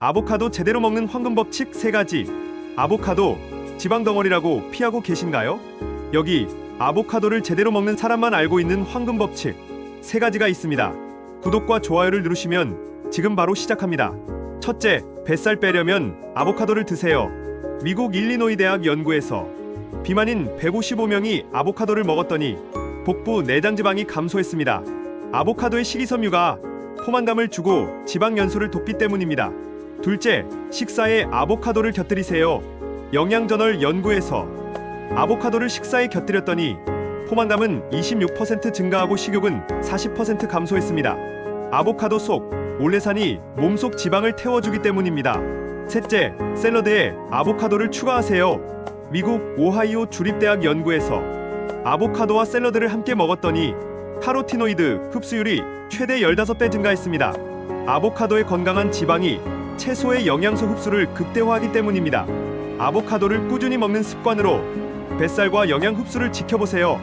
아보카도 제대로 먹는 황금 법칙 3가지. 아보카도 지방 덩어리라고 피하고 계신가요? 여기 아보카도를 제대로 먹는 사람만 알고 있는 황금 법칙 3가지가 있습니다. 구독과 좋아요를 누르시면 지금 바로 시작합니다. 첫째, 뱃살 빼려면 아보카도를 드세요. 미국 일리노이 대학 연구에서 비만인 155명이 아보카도를 먹었더니 복부 내장 지방이 감소했습니다. 아보카도의 식이섬유가 포만감을 주고 지방 연소를 돕기 때문입니다. 둘째, 식사에 아보카도를 곁들이세요. 영양저널 연구에서 아보카도를 식사에 곁들였더니 포만감은 26% 증가하고 식욕은 40% 감소했습니다. 아보카도 속 올레산이 몸속 지방을 태워주기 때문입니다. 셋째, 샐러드에 아보카도를 추가하세요. 미국 오하이오 주립대학 연구에서 아보카도와 샐러드를 함께 먹었더니 카로티노이드 흡수율이 최대 15배 증가했습니다. 아보카도의 건강한 지방이 채소의 영양소 흡수를 극대화하기 때문입니다. 아보카도를 꾸준히 먹는 습관으로 뱃살과 영양 흡수를 지켜보세요.